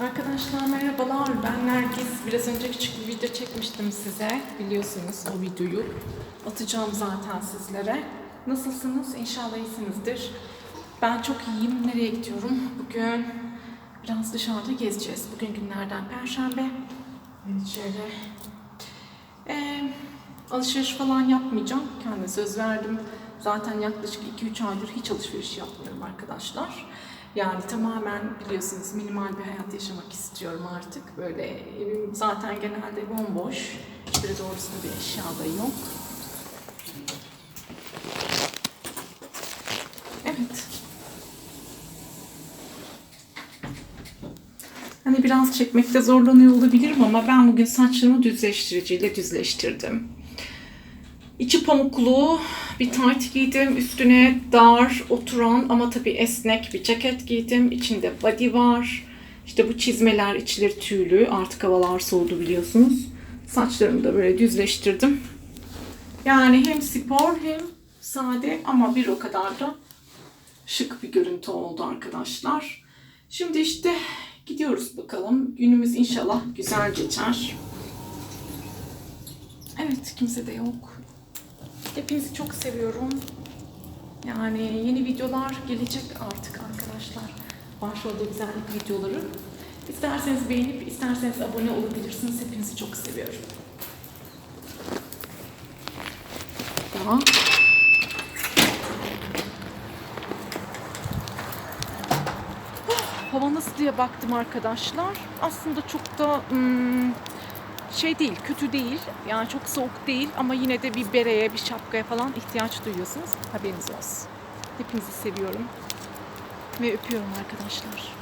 Arkadaşlar merhabalar. Ben Nergis. Biraz önce küçük bir video çekmiştim size. Biliyorsunuz o videoyu. Atacağım zaten sizlere. Nasılsınız? İnşallah iyisinizdir. Ben çok iyiyim. Nereye gidiyorum? Bugün biraz dışarıda gezeceğiz. Bugün günlerden Perşembe. Evet şöyle. Ee, alışveriş falan yapmayacağım. Kendime söz verdim. Zaten yaklaşık 2-3 aydır hiç alışveriş yapmıyorum arkadaşlar. Yani tamamen biliyorsunuz minimal bir hayat yaşamak istiyorum artık. Böyle evim zaten genelde bomboş. Hiçbir doğrusu bir eşya da yok. Evet. Hani biraz çekmekte zorlanıyor olabilirim ama ben bugün saçlarımı düzleştiriciyle düzleştirdim. İçi pamuklu bir tayt giydim. Üstüne dar, oturan ama tabii esnek bir ceket giydim. İçinde body var. İşte bu çizmeler içleri tüylü. Artık havalar soğudu biliyorsunuz. Saçlarımı da böyle düzleştirdim. Yani hem spor hem sade ama bir o kadar da şık bir görüntü oldu arkadaşlar. Şimdi işte gidiyoruz bakalım. Günümüz inşallah güzel geçer. Evet kimse de yok. Hepinizi çok seviyorum. Yani yeni videolar gelecek artık arkadaşlar. Başrolda güzellik videoları. İsterseniz beğenip isterseniz abone olabilirsiniz. Hepinizi çok seviyorum. Daha. Hava nasıl diye baktım arkadaşlar. Aslında çok da şey değil, kötü değil. Yani çok soğuk değil ama yine de bir bereye, bir şapkaya falan ihtiyaç duyuyorsunuz. Haberiniz olsun. Hepinizi seviyorum ve öpüyorum arkadaşlar.